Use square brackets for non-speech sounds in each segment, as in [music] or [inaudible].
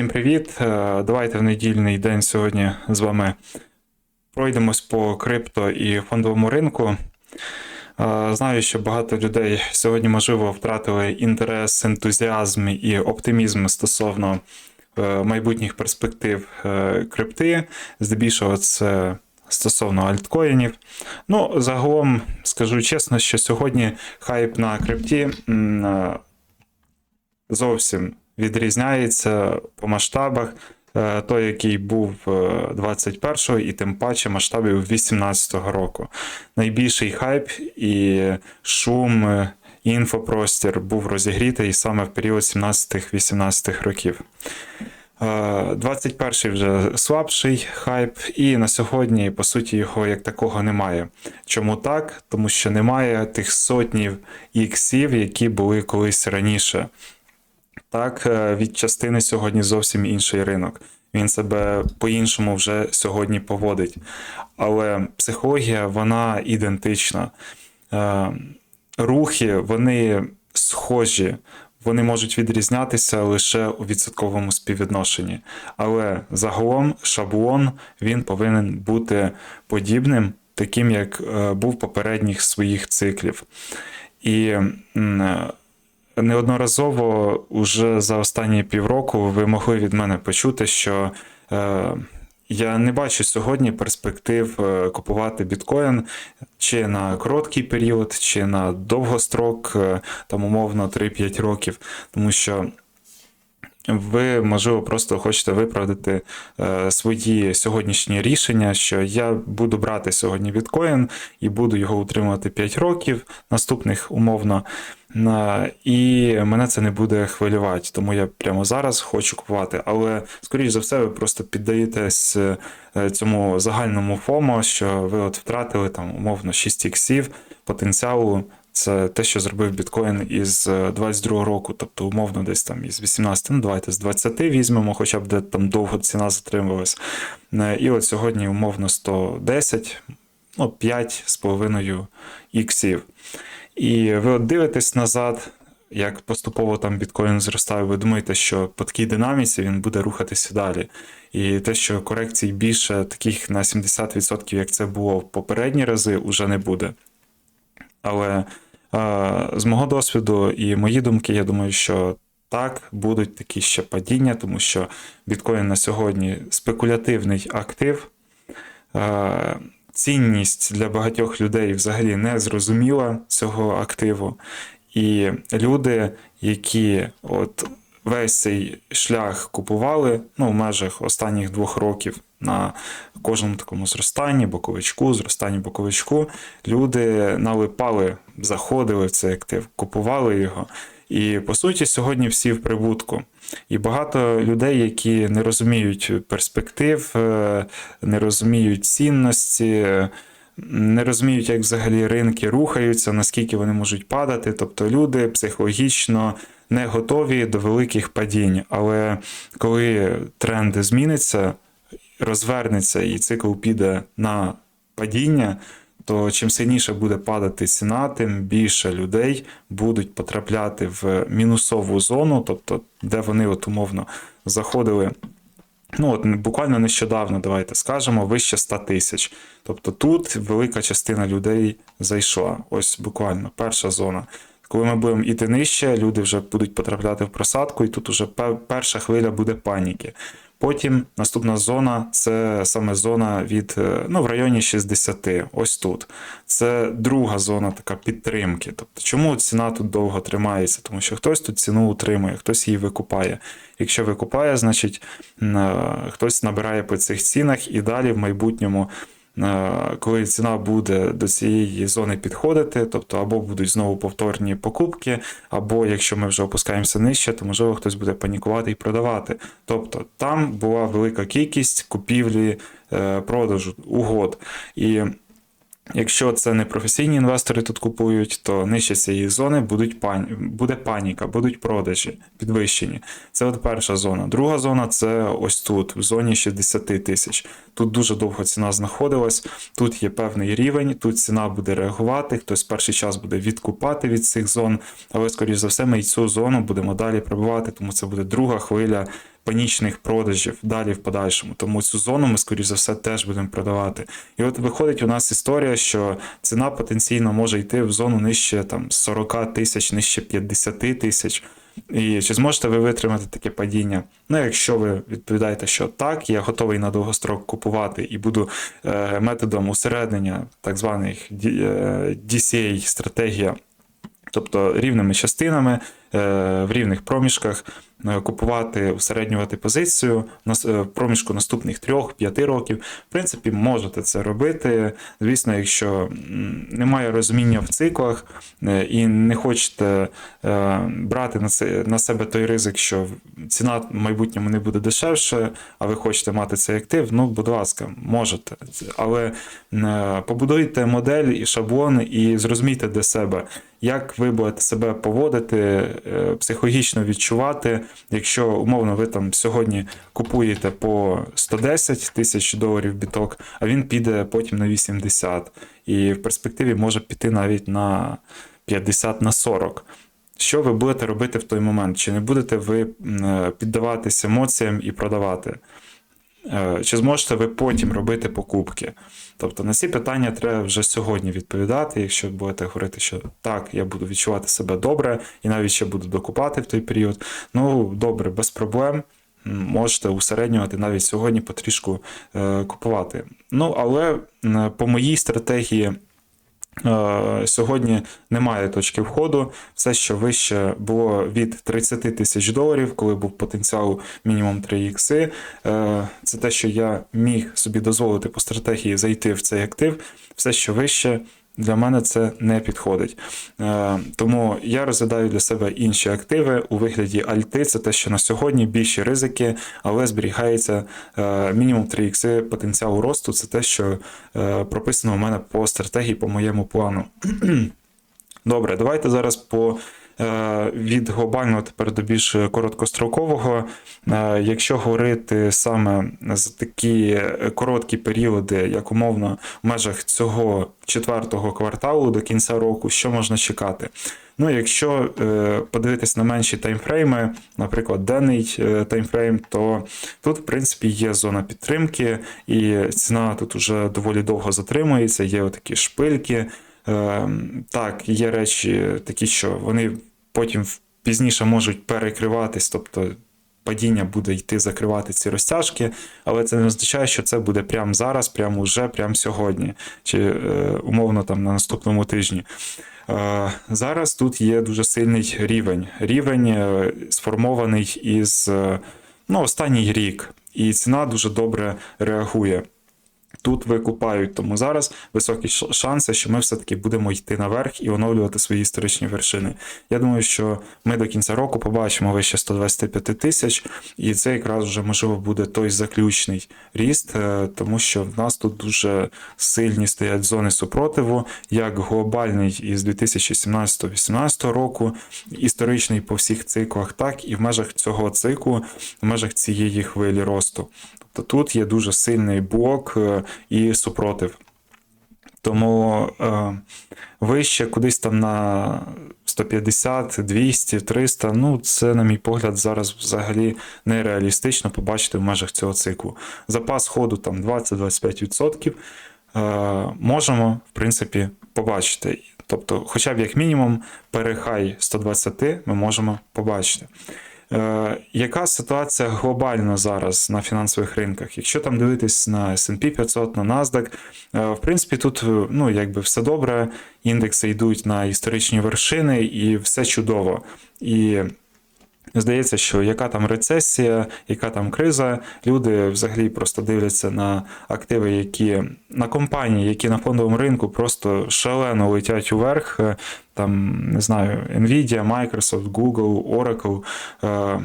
Всім привіт! Е, Давайте в недільний день сьогодні з вами пройдемось по крипто і фондовому ринку. Е, Знаю, що багато людей сьогодні, можливо, втратили інтерес, ентузіазм і оптимізм стосовно е, майбутніх перспектив крипти. Здебільшого це стосовно альткоїнів. Ну, загалом скажу чесно, що сьогодні хайп на крипті зовсім відрізняється по масштабах. Е, Той, який був е, 21-го, і тим паче масштабів 18-го року. Найбільший хайп і шум, е, інфопростір був розігрітий саме в період 17-18 років. Е, 21-й вже слабший хайп, і на сьогодні, по суті, його як такого немає. Чому так? Тому що немає тих сотнів іксів, які були колись раніше. Так, е, від частини сьогодні зовсім інший ринок. Він себе по-іншому вже сьогодні поводить. Але психологія вона ідентична. Е, Рухи вони схожі, вони можуть відрізнятися лише у відсотковому співвідношенні. Але загалом шаблон він повинен бути подібним, таким як е, був попередніх своїх циклів. І неодноразово уже за останні півроку ви могли від мене почути, що е, я не бачу сьогодні перспектив е, купувати біткоін чи на короткий період, чи на довгострок, е, там умовно 3-5 років, тому що. Ви, можливо, просто хочете виправдати е, свої сьогоднішні рішення, що я буду брати сьогодні біткоін і буду його утримувати 5 років, наступних умовно. На- І мене це не буде хвилювати, тому я прямо зараз хочу купувати. Але, скоріш за все, ви просто піддаєтесь е, цьому загальному ФОМО, що ви от втратили там умовно 6 іксів потенціалу. Це те, що зробив біткоін із е, 22 року, тобто умовно десь там із 18, ну давайте з 20 візьмемо, хоча б де там довго ціна затримувалась. Е, І от сьогодні умовно 110, ну 5 з половиною іксів. І ви от дивитесь назад, як поступово там біткоін зростає, ви думаєте, що по такій динаміці він буде рухатися далі. І те, що корекцій більше таких на 70%, як це було в попередні рази, уже не буде. Але е, з мого досвіду і мої думки, я думаю, що так, будуть такі ще падіння, тому що біткоін на сьогодні спекулятивний актив. Е, цінність для багатьох людей взагалі не зрозуміла цього активу. І люди, які от весь цей шлях купували ну, в межах останніх двох років на кожному такому зростанні, боковичку, зростанні боковичку, люди налипали, заходили в цей актив, купували його. І по суті, сьогодні всі в прибутку. І багато людей, які не розуміють перспектив, е, не розуміють цінності, не розуміють, як взагалі ринки рухаються, наскільки вони можуть падати. Тобто люди психологічно не готові до великих падінь. Але коли тренд зміниться, розвернеться і цикл піде на падіння, то чим сильніше буде падати ціна, тим більше людей будуть потрапляти в мінусову зону, тобто де вони от умовно заходили. Ну, от буквально нещодавно, давайте скажемо, вище 100 тисяч. Тобто тут велика частина людей зайшла. Ось буквально перша зона. Коли ми будемо іти нижче, люди вже будуть потрапляти в просадку, і тут уже перша хвиля буде паніки. Потім наступна зона це саме зона від е, ну, в районі 60, ось тут. Це друга зона така підтримки. Тобто, чому ціна тут довго тримається? Тому що хтось тут ціну утримує, хтось її викупає. Якщо викупає, значить е, хтось набирає по цих цінах і далі в майбутньому. Е, Коли ціна буде до цієї зони підходити, тобто або будуть знову повторні покупки, або якщо ми вже опускаємося нижче, то можливо хтось буде панікувати і продавати. Тобто там була велика кількість купівлі, е, продажу, угод. І Якщо це не професійні інвестори тут купують, то нижче цієї зони будуть пані... буде паніка, будуть продажі підвищені. Це от перша зона. Друга зона це ось тут, в зоні 60 тисяч. Тут дуже довго ціна знаходилась, тут є певний рівень, тут ціна буде реагувати, хтось перший час буде відкупати від цих зон, але, скоріш за все, ми і цю зону будемо далі пробивати, тому це буде друга хвиля панічних продажів далі в подальшому. Тому цю зону ми, скоріш за все, теж будемо продавати. І от виходить у нас історія, що ціна потенційно може йти в зону нижче там 40 тисяч, нижче 50 тисяч. І чи зможете ви витримати таке падіння? Ну, якщо ви відповідаєте, що так, я готовий на довгострок купувати і буду е, методом усереднення, так званих е, DCA стратегія, тобто рівними частинами е, в рівних проміжках купувати, усереднювати позицію е, в проміжку наступних 3-5 років. В принципі, можете це робити. Звісно, якщо немає розуміння в циклах е, і не хочете е, брати на, це, на себе той ризик, що ціна в майбутньому не буде дешевше, а ви хочете мати цей актив, ну, будь ласка, можете. Але е, побудуйте модель і шаблон, і зрозумійте для себе, як ви будете себе поводити, е, психологічно відчувати, якщо умовно ви там сьогодні купуєте по 110 тисяч доларів біток, а він піде потім на 80, і в перспективі може піти навіть на 50 на 40. Що ви будете робити в той момент? Чи не будете ви е, піддаватися емоціям і продавати? Е, Чи зможете ви потім робити покупки? Тобто на ці питання треба вже сьогодні відповідати, якщо будете говорити, що так, я буду відчувати себе добре і навіть ще буду докупати в той період. Ну, добре, без проблем. Можете усереднювати навіть сьогодні потрішку е, купувати. Ну, але по моїй стратегії. Е, Сьогодні немає точки входу. Все, що вище було від 30 тисяч доларів, коли був потенціал мінімум 3 ікси. Е, Це те, що я міг собі дозволити по стратегії зайти в цей актив. Все, що вище, для мене це не підходить. Е, Тому я розглядаю для себе інші активи у вигляді альти. Це те, що на сьогодні більші ризики, але зберігається е, мінімум 3 ікси потенціалу росту. Це те, що е, прописано у мене по стратегії, по моєму плану. [clears throat] Добре, давайте зараз по. Е, Від глобального тепер до більш короткострокового. Е, Якщо говорити саме за такі короткі періоди, як умовно в межах цього четвертого кварталу до кінця року, що можна чекати? Ну, якщо е, подивитись на менші таймфрейми, наприклад, денний таймфрейм, то тут, в принципі, є зона підтримки, і ціна тут уже доволі довго затримується, є отакі шпильки. Е, так, є речі такі, що вони потім пізніше можуть перекриватись, тобто падіння буде йти закривати ці розтяжки, але це не означає, що це буде прямо зараз, прямо уже, прямо сьогодні, чи е, умовно там на наступному тижні. Е, Зараз тут є дуже сильний рівень. Рівень е, сформований із е, ну, останній рік, і ціна дуже добре реагує. Тут викупають, тому зараз високі шанси, що ми все-таки будемо йти наверх і оновлювати свої історичні вершини. Я думаю, що ми до кінця року побачимо вище 125 тисяч, і це якраз вже можливо буде той заключний ріст, е, тому що в нас тут дуже сильні стоять зони супротиву, як глобальний із 2017-2018 року, історичний по всіх циклах, так і в межах цього циклу, в межах цієї хвилі росту. Тобто тут є дуже сильний блок е, і супротив. Тому е, вище кудись там на 150, 200, 300, ну це, на мій погляд, зараз взагалі нереалістично побачити в межах цього циклу. Запас ходу там 20-25% е, можемо, в принципі, побачити. Тобто, хоча б як мінімум, перехай 120 ми можемо побачити. Е, яка ситуація глобально зараз на фінансових ринках? Якщо там дивитись на S&P 500, на NASDAQ, е, в принципі, тут е, ну, якби все добре, індекси йдуть на історичні вершини і все чудово. І Здається, що яка там рецесія, яка там криза, люди взагалі просто дивляться на активи, які на компанії, які на фондовому ринку просто шалено летять уверх. Там не знаю, Nvidia, Microsoft, Google, Oracle, е,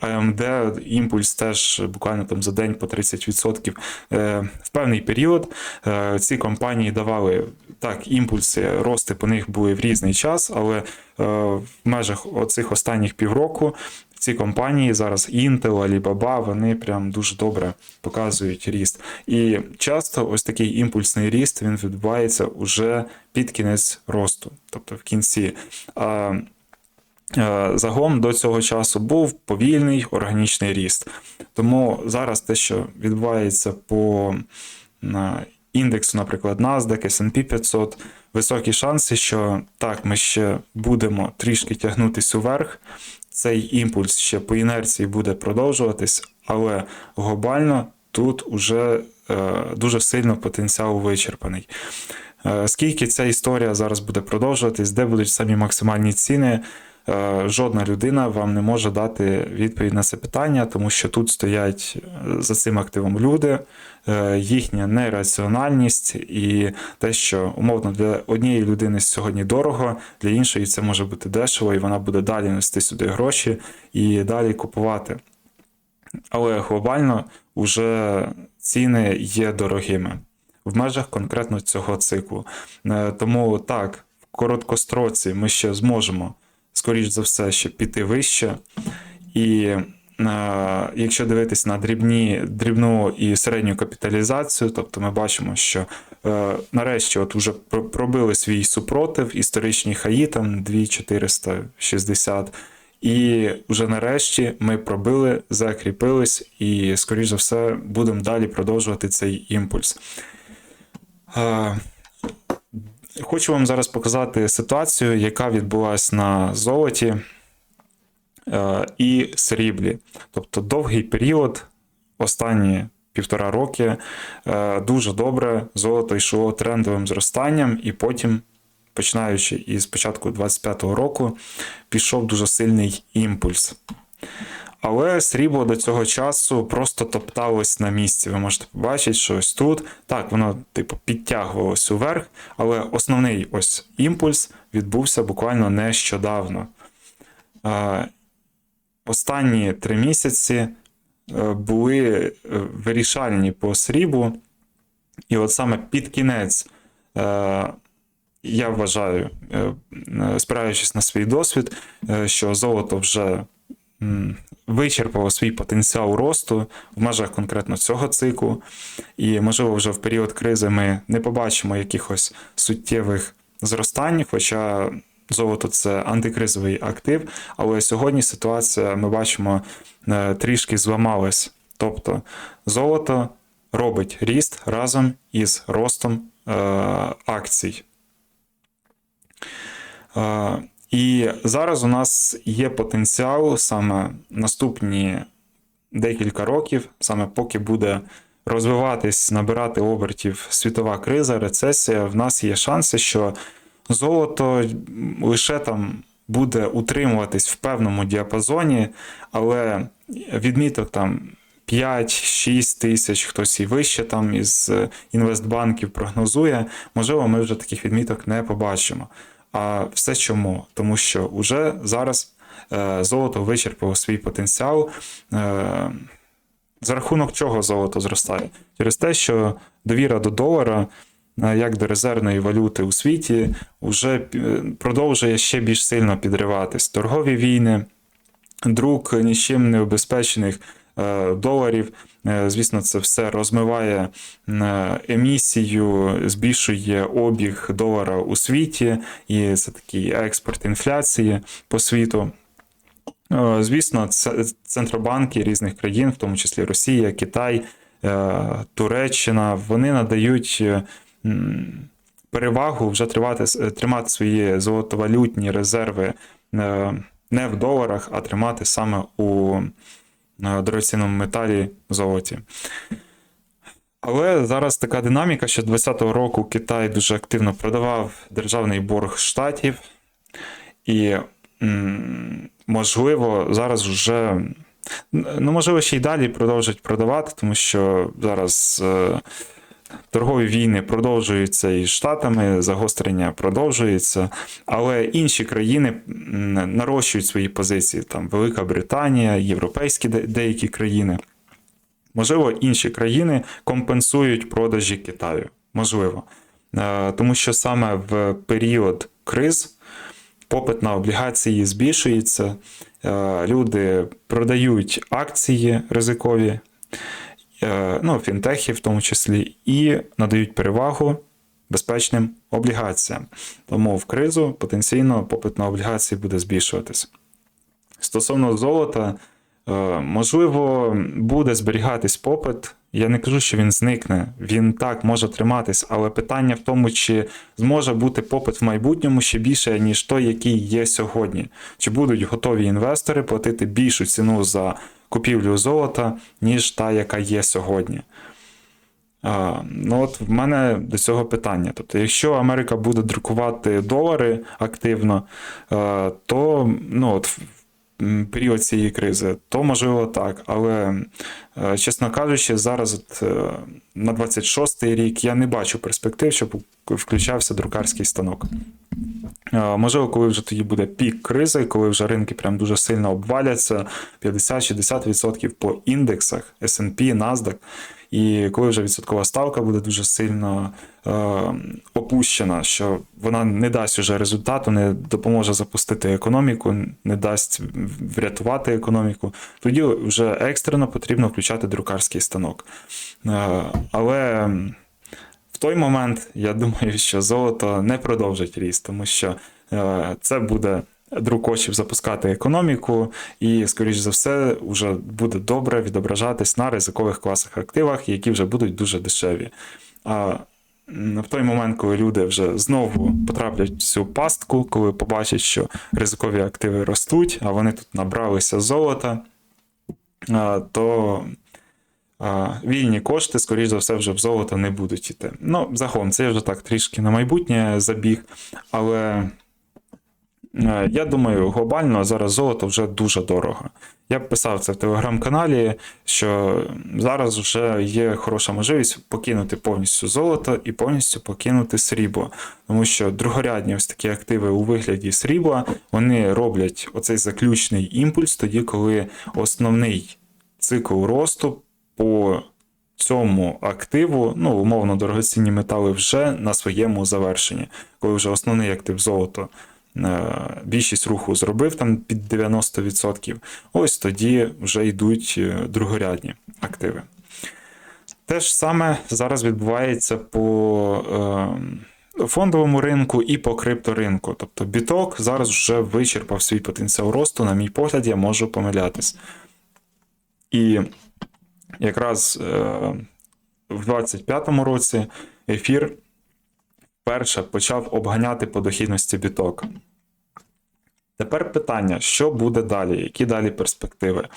AMD, імпульс теж буквально там за день по 30%. Е, В певний період е, ці компанії давали так, імпульси, рости по них були в різний час, але в межах оцих останніх півроку ці компанії зараз Intel, Alibaba, вони прям дуже добре показують ріст. І часто ось такий імпульсний ріст він відбувається уже під кінець росту, тобто в кінці. Е, Загом до цього часу був повільний органічний ріст. Тому зараз те, що відбувається по е, індексу, наприклад, NASDAQ, S&P 500, високі шанси, що так, ми ще будемо трішки тягнутись уверх. Цей імпульс ще по інерції буде продовжуватись, але глобально тут уже е, дуже сильно потенціал вичерпаний. Е, Скільки ця історія зараз буде продовжуватись, де будуть самі максимальні ціни? Е, Жодна людина вам не може дати відповідь на це питання, тому що тут стоять е, за цим активом люди, е, їхня нераціональність і те, що умовно для однієї людини сьогодні дорого, для іншої це може бути дешево, і вона буде далі нести сюди гроші і далі купувати. Але глобально вже ціни є дорогими в межах конкретно цього циклу. Тому так, в короткостроці ми ще зможемо, скоріш за все, ще піти вище. І е, якщо дивитись на дрібні, дрібну і середню капіталізацію, тобто ми бачимо, що е, нарешті от вже пробили свій супротив, історичні хаї, там 2460, і вже нарешті ми пробили, закріпились, і, скоріш за все, будемо далі продовжувати цей імпульс. Е, Хочу вам зараз показати ситуацію, яка відбулася на золоті е, і сріблі. Тобто довгий період, останні півтора роки, е, дуже добре золото йшло трендовим зростанням, і потім, починаючи із початку 25-го року, пішов дуже сильний імпульс. Але срібло до цього часу просто топталось на місці. Ви можете побачити, що ось тут так воно типу підтягувалось уверх, але основний ось імпульс відбувся буквально нещодавно. Останні три місяці е, були е, вирішальні по сріблу, і от саме під кінець. е, Я вважаю, спираючись на свій досвід, що золото вже м, вичерпало свій потенціал росту в межах конкретно цього циклу. І, можливо, вже в період кризи ми не побачимо якихось суттєвих зростань, хоча золото це антикризовий актив. Але сьогодні ситуація, ми бачимо, е, трішки зламалась. Тобто золото робить ріст разом із ростом е, акцій. Е, І зараз у нас є потенціал саме наступні декілька років, саме поки буде розвиватись, набирати обертів світова криза, рецесія, в нас є шанси, що золото лише там буде утримуватись в певному діапазоні, але відміток там 5-6 тисяч, хтось і вище там із інвестбанків прогнозує. Можливо, ми вже таких відміток не побачимо. А все чому? Тому що вже зараз е, золото вичерпало свій потенціал. Е, за рахунок чого золото зростає? Через те, що довіра до долара, е, як до резервної валюти у світі, вже продовжує ще більш сильно підриватись. Торгові війни, друк нічим не обезпечених доларів. Е, Звісно, це все розмиває е, емісію, збільшує обіг долара у світі, і це такий експорт інфляції по світу. Е, Звісно, це центробанки різних країн, в тому числі Росія, Китай, Туреччина, вони надають перевагу вже тривати, тримати свої золотовалютні резерви не в доларах, а тримати саме у дорогоцінному металі золоті. Але зараз така динаміка, що 2020 року Китай дуже активно продавав державний борг штатів, і можливо, зараз вже ну, можливо, ще й далі продовжать продавати, тому що зараз е, торгові війни продовжуються із Штатами, загострення продовжується, але інші країни нарощують свої позиції, там Велика Британія, європейські деякі країни. Можливо, інші країни компенсують продажі Китаю. Можливо. Е, Тому що саме в період криз попит на облігації збільшується, е, люди продають акції ризикові, ну, фінтехи в тому числі, і надають перевагу безпечним облігаціям. Тому в кризу потенційно попит на облігації буде збільшуватись. Стосовно золота, е, можливо, буде зберігатись попит. Я не кажу, що він зникне. Він так може триматись, але питання в тому, чи зможе бути попит в майбутньому ще більше, ніж той, який є сьогодні. Чи будуть готові інвестори платити більшу ціну за купівлю золота, ніж та, яка є сьогодні? А, ну от в мене до цього питання. Тобто, якщо Америка буде друкувати долари активно, а, то ну, от, період цієї кризи, то можливо так. Але, е, чесно кажучи, зараз от, е, на 26-й рік я не бачу перспектив, щоб включався друкарський станок. Е, Можливо, коли вже тоді буде пік кризи, коли вже ринки прям дуже сильно обваляться 50-60% по індексах SP, NASDAQ, і коли вже відсоткова ставка буде дуже сильно е, опущена, що вона не дасть уже результату, не допоможе запустити економіку, не дасть врятувати економіку, тоді вже екстрено потрібно включати друкарський станок. Е, але в той момент я думаю, що золото не продовжить ріст, тому що е, це буде друк коштів запускати економіку, і, скоріш за все, вже буде добре відображатись на ризикових класах активах, які вже будуть дуже дешеві. А в той момент, коли люди вже знову потраплять в цю пастку, коли побачать, що ризикові активи ростуть, а вони тут набралися золота, то вільні кошти, скоріш за все, вже в золото не будуть іти. Ну, загалом, це вже так трішки на майбутнє забіг, але я думаю, глобально зараз золото вже дуже дорого. Я писав це в телеграм-каналі, що зараз вже є хороша можливість покинути повністю золото і повністю покинути срібло. Тому що другорядні ось такі активи у вигляді срібла вони роблять оцей заключний імпульс, тоді, коли основний цикл росту по цьому активу, ну, умовно, дорогоцінні метали вже на своєму завершенні. Коли вже основний актив золото е, більшість руху зробив там під 90%, ось тоді вже йдуть е, другорядні активи. Те ж саме зараз відбувається по е, фондовому ринку і по крипторинку. Тобто біток зараз вже вичерпав свій потенціал росту, на мій погляд, я можу помилятись. І якраз е, в 25-му році ефір вперше почав обганяти по дохідності біток. Тепер питання: що буде далі? Які далі перспективи?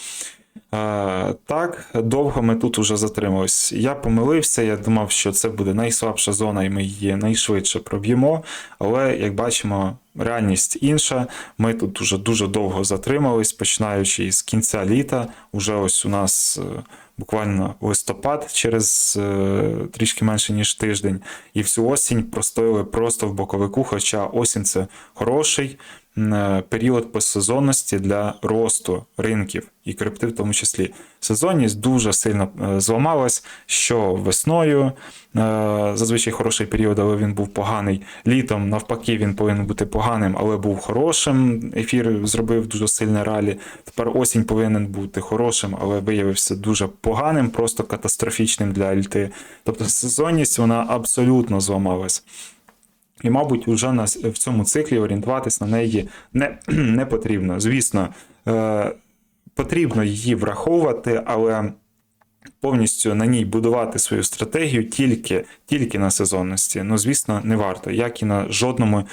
Е, так, довго ми тут уже затримались. Я помилився, я думав, що це буде найслабша зона, і ми її найшвидше проб'ємо. Але, як бачимо, реальність інша. Ми тут уже дуже довго затримались, починаючи з кінця літа. Уже ось у нас е, буквально листопад через е, трішки менше ніж тиждень. І всю осінь простояли просто в боковику, хоча осінь це хороший е, період посезонності для росту ринків і крипти в тому числі. Сезонність дуже сильно е, зламалась, що весною е, зазвичай хороший період, але він був поганий. Літом, навпаки, він повинен бути поганим, але був хорошим. Ефір зробив дуже сильне ралі. Тепер осінь повинен бути хорошим, але виявився дуже поганим, просто катастрофічним для альти. Тобто сезонність вона абсолютно зламалась. І, мабуть, вже на, в цьому циклі орієнтуватись на неї не, [clears throat] не потрібно. Звісно, е, потрібно її враховувати, але повністю на ній будувати свою стратегію тільки, тільки на сезонності. Ну, звісно, не варто, як і на жодному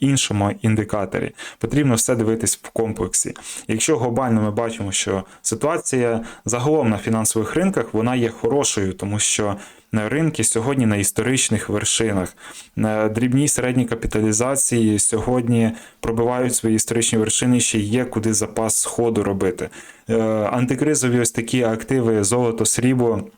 іншому індикаторі. Потрібно все дивитись в комплексі. Якщо глобально ми бачимо, що ситуація загалом на фінансових ринках вона є хорошою, тому що ринки сьогодні на історичних вершинах. На дрібній середній капіталізації сьогодні пробивають свої історичні вершини, ще є куди запас сходу робити. Е, Антикризові ось такі активи, золото, срібло.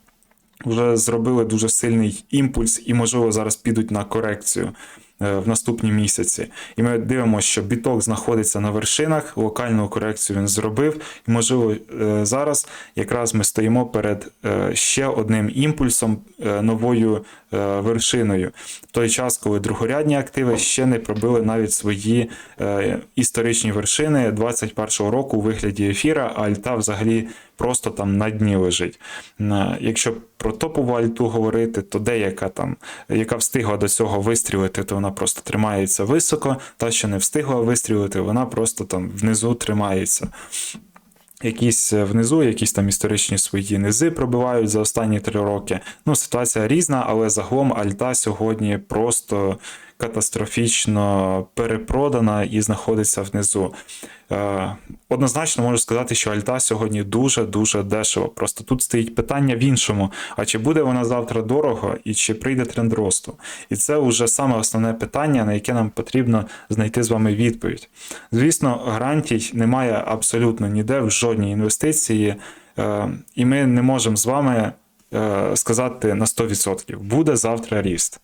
Вже зробили дуже сильний імпульс і, можливо, зараз підуть на корекцію в наступні місяці. І ми дивимося, що біток знаходиться на вершинах, локальну корекцію він зробив. І, можливо, е, зараз якраз ми стоїмо перед е, ще одним імпульсом, е, новою е, вершиною. В той час, коли другорядні активи ще не пробили навіть свої е, історичні вершини 21-го року у вигляді ефіра, а альта взагалі просто там на дні лежить. Е, Якщо про топову альту говорити, то деяка там, яка встигла до цього вистрілити, то вона просто тримається високо. Та, що не встигла вистрілити, вона просто там внизу тримається. Якісь е, внизу, якісь там історичні свої низи пробивають за останні три роки. Ну, ситуація різна, але загалом Альта сьогодні просто катастрофічно перепродана і знаходиться внизу. Е, Однозначно можу сказати, що Альта сьогодні дуже-дуже дешево. Просто тут стоїть питання в іншому: а чи буде вона завтра дорого і чи прийде тренд росту? І це вже саме основне питання, на яке нам потрібно знайти з вами відповідь. Звісно, гарантій немає абсолютно ніде в жодній інвестиції, е, і ми не можемо з вами е, сказати на 100%, буде завтра ріст.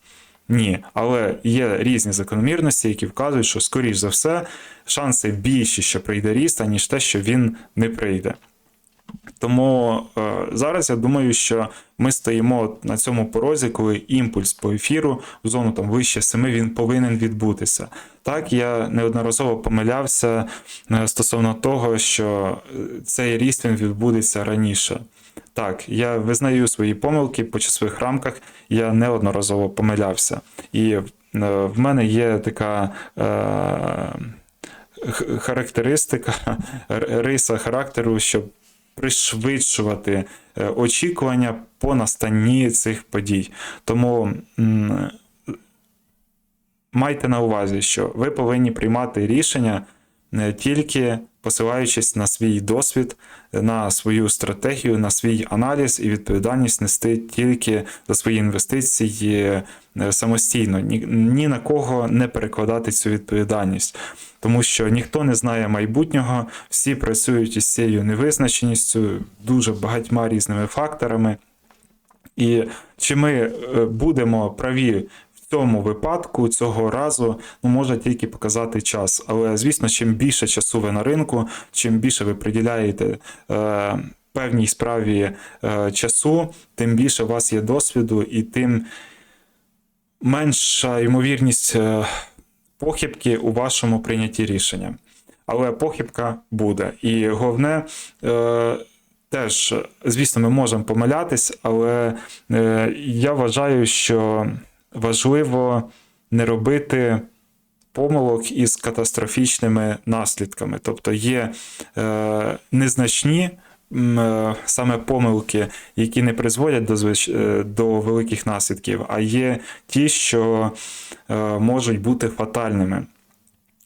Ні, але є різні закономірності, які вказують, що, скоріш за все, шанси більші, що прийде ріст, аніж те, що він не прийде. Тому е, зараз я думаю, що ми стоїмо на цьому порозі, коли імпульс по ефіру в зону там вище 7 він повинен відбутися. Так, я неодноразово помилявся е, стосовно того, що е, цей ріст він відбудеться раніше. Так, я визнаю свої помилки по часових рамках, я неодноразово помилявся. І е, в мене є така. Е, характеристика, [laughs] риса характеру, щоб пришвидшувати е, очікування по настанні цих подій. Тому майте на увазі, що ви повинні приймати рішення не тільки посилаючись на свій досвід, на свою стратегію, на свій аналіз і відповідальність нести тільки за свої інвестиції е, самостійно, ні, ні на кого не перекладати цю відповідальність. Тому що ніхто не знає майбутнього, всі працюють із цією невизначеністю, дуже багатьма різними факторами. І чи ми е, будемо праві цьому випадку цього разу, ну може тільки показати час. Але звісно, чим більше часу ви на ринку, чим більше ви приділяєте е, певній справі е, часу, тим більше у вас є досвіду, і тим менша ймовірність е, похибки у вашому прийнятті рішення. Але похибка буде. І головне. Е, Теж, звісно, ми можемо помилятись, але е, я вважаю, що важливо не робити помилок із катастрофічними наслідками. Тобто є е, незначні е, саме помилки, які не призводять до, звич... е, до великих наслідків, а є ті, що е, можуть бути фатальними.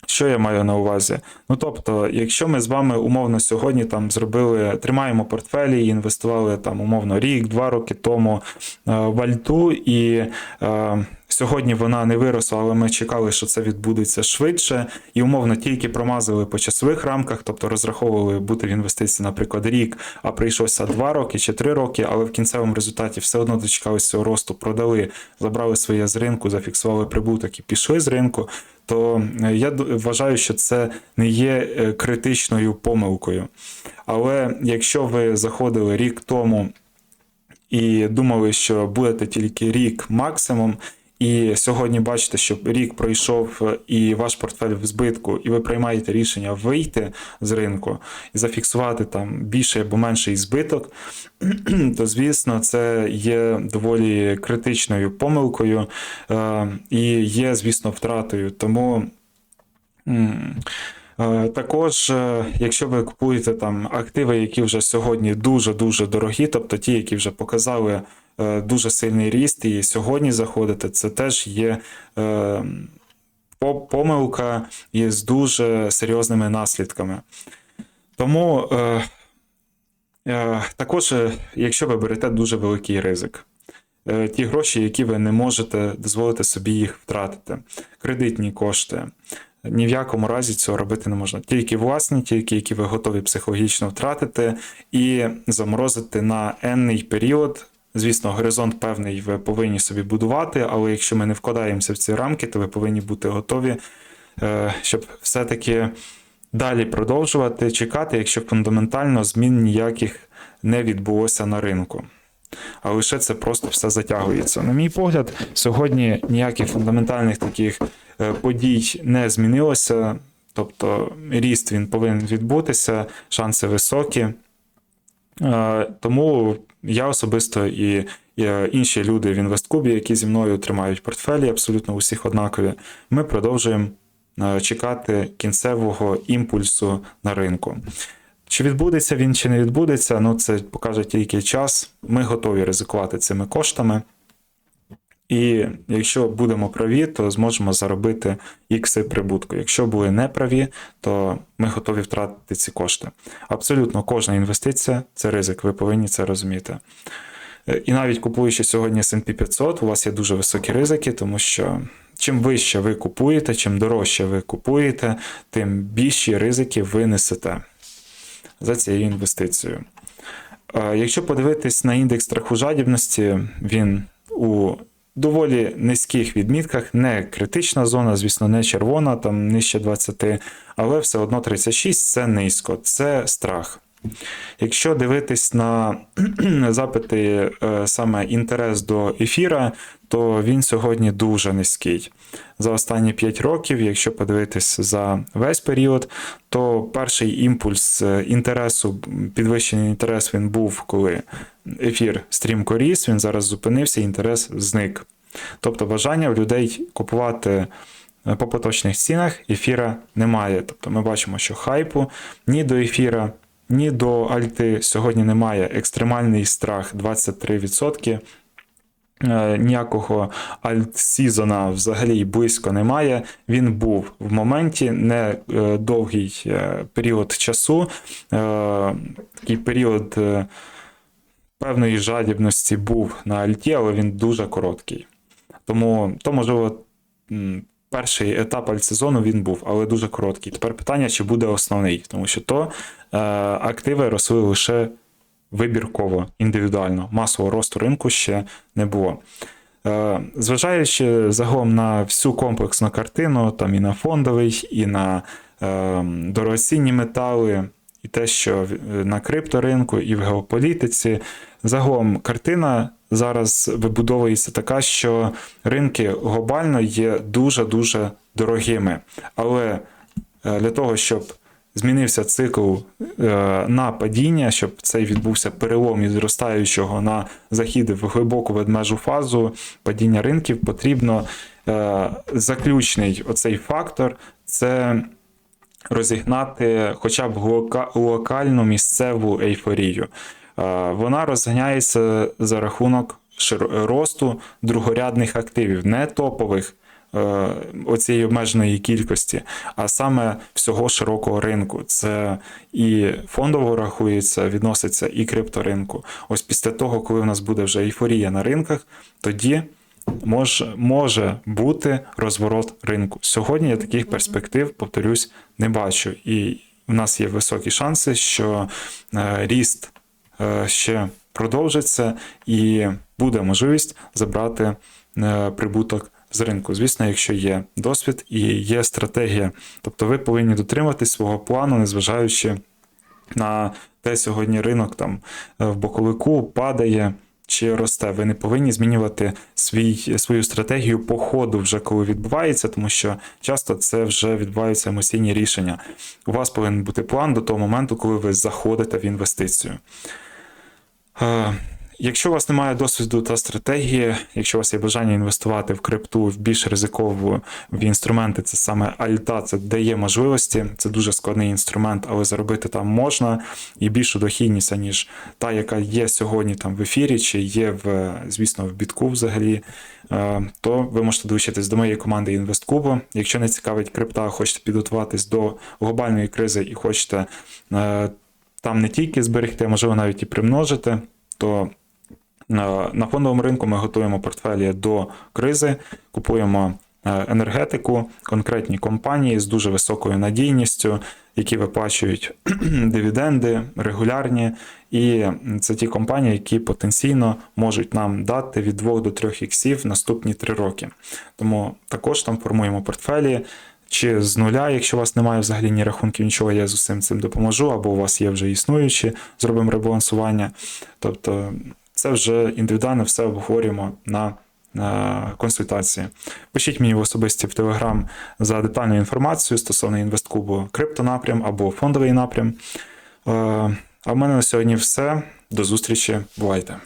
Що я маю на увазі? Ну тобто, якщо ми з вами умовно сьогодні там зробили, тримаємо портфелі і інвестували там умовно рік, два роки тому е, в альту, і е, сьогодні вона не виросла, але ми чекали, що це відбудеться швидше, і умовно тільки промазали по часових рамках, тобто розраховували бути в інвестиції, наприклад, рік, а прийшлося два роки чи три роки, але в кінцевому результаті все одно дочекалися цього росту, продали, забрали своє з ринку, зафіксували прибуток і пішли з ринку то е, я вважаю, що це не є е, критичною помилкою. Але якщо ви заходили рік тому і думали, що будете тільки рік максимум, і сьогодні бачите, що рік пройшов е, і ваш портфель в збитку, і ви приймаєте рішення вийти з ринку і зафіксувати там більший або менший збиток, [clears throat] то звісно, це є доволі критичною помилкою е, і є, звісно, втратою. Тому. е, Також, якщо ви купуєте там активи, які вже сьогодні дуже-дуже дорогі, тобто ті, які вже показали дуже сильний ріст, і сьогодні заходите, це теж є е, по- помилка із дуже серйозними наслідками. Тому е, е, також, е, якщо ви берете дуже великий ризик, е, ті гроші, які ви не можете дозволити собі їх втратити, кредитні кошти. Ні в якому разі цього робити не можна. Тільки власні, тільки які ви готові психологічно втратити і заморозити на енний період. Звісно, горизонт певний ви повинні собі будувати, але якщо ми не вкладаємося в ці рамки, то ви повинні бути готові, е, щоб все-таки далі продовжувати чекати, якщо фундаментально змін ніяких не відбулося на ринку. а лише це просто все затягується. На мій погляд, сьогодні ніяких фундаментальних таких е, подій не змінилося. Тобто ріст він повинен відбутися, шанси високі. Е, Тому я особисто і, інші люди в інвесткубі, які зі мною тримають портфелі, абсолютно усіх однакові. Ми продовжуємо е, чекати кінцевого імпульсу на ринку. Чи відбудеться він, чи не відбудеться, ну це покаже тільки час. Ми готові ризикувати цими коштами. І якщо будемо праві, то зможемо заробити ікси прибутку. Якщо були неправі, то ми готові втратити ці кошти. Абсолютно кожна інвестиція це ризик, ви повинні це розуміти. Е, І навіть купуючи сьогодні S&P 500, у вас є дуже високі ризики, тому що чим вище ви купуєте, чим дорожче ви купуєте, тим більші ризики ви несете за цією інвестицією. Е, Якщо подивитись на індекс страху жадібності, він у доволі низьких відмітках, не критична зона, звісно, не червона, там нижче 20, але все одно 36 це низько, це страх. Якщо дивитись на [clears throat] запити е, саме інтерес до ефіра, то він сьогодні дуже низький. За останні 5 років, якщо подивитись за весь період, то перший імпульс е, інтересу, підвищений інтерес він був, коли ефір стрімко ріс, він зараз зупинився, інтерес зник. Тобто бажання в людей купувати е, по поточних цінах ефіра немає. Тобто ми бачимо, що хайпу ні до ефіра, ні до альти сьогодні немає. Екстремальний страх 23%. Е, Ніякого альт-сізона взагалі близько немає. Він був в моменті не е, довгий період часу, такий період певної жадібності був на альті, але він дуже короткий. Тому то, можливо, перший етап альтсезону він був, але дуже короткий. Тепер питання, чи буде основний, тому що то е, активи росли лише вибірково, індивідуально. Масового росту ринку ще не було. Е, Зважаючи загалом на всю комплексну картину, там і на фондовий, і на е, дорогоцінні метали, і те, що на крипторинку, і в геополітиці, загалом картина зараз вибудовується така, що ринки глобально є дуже-дуже дорогими. Але е, для того, щоб змінився цикл е, на падіння, щоб цей відбувся перелом із зростаючого на захід в глибоку ведмежу фазу падіння ринків, потрібно е, заключний оцей фактор це розігнати хоча б локальну місцеву ейфорію. Вона розганяється за рахунок росту другорядних активів, не топових оцієї обмеженої кількості, а саме всього широкого ринку. Це і фондово рахується, відноситься і крипторинку. Ось після того, коли у нас буде вже ейфорія на ринках, тоді може, може бути розворот ринку. Сьогодні я таких перспектив, повторюсь, не бачу. І в нас є високі шанси, що е, ріст е, ще продовжиться і буде можливість забрати е, прибуток з ринку. Звісно, якщо є досвід і є стратегія. Тобто ви повинні дотриматись свого плану, незважаючи на те, сьогодні ринок там в боковику падає. Чи росте, ви не повинні змінювати свій, свою стратегію по ходу, вже коли відбувається, тому що часто це вже відбуваються емоційні рішення. У вас повинен бути план до того моменту, коли ви заходите в інвестицію. Якщо у вас немає досвіду та стратегії, якщо у вас є бажання інвестувати в крипту в більш ризикову в інструменти, це саме Альта, це дає можливості. Це дуже складний інструмент, але заробити там можна і більшу дохідність, ніж та, яка є сьогодні там в ефірі, чи є в, звісно, в бітку взагалі. е, То ви можете долучитись до моєї команди інвесткубу. Якщо не цікавить крипта, хочете підготуватись до глобальної кризи і хочете е, там не тільки зберегти, а можливо навіть і примножити, то на фондовому ринку ми готуємо портфелі до кризи, купуємо е, енергетику, конкретні компанії з дуже високою надійністю, які виплачують [clears throat] дивіденди регулярні. І це ті компанії, які потенційно можуть нам дати від 2 до 3 іксів наступні 3 роки. Тому також там формуємо портфелі. Чи з нуля, якщо у вас немає взагалі ні рахунків, нічого, я з усім цим допоможу, або у вас є вже існуючі, зробимо ребалансування. Тобто це вже індивідуально все обговорюємо на, консультації. Пишіть мені в особисті в Телеграм за детальну інформацію стосовно інвесткубу криптонапрям або фондовий напрям. Е, А в мене на сьогодні все. До зустрічі. Бувайте!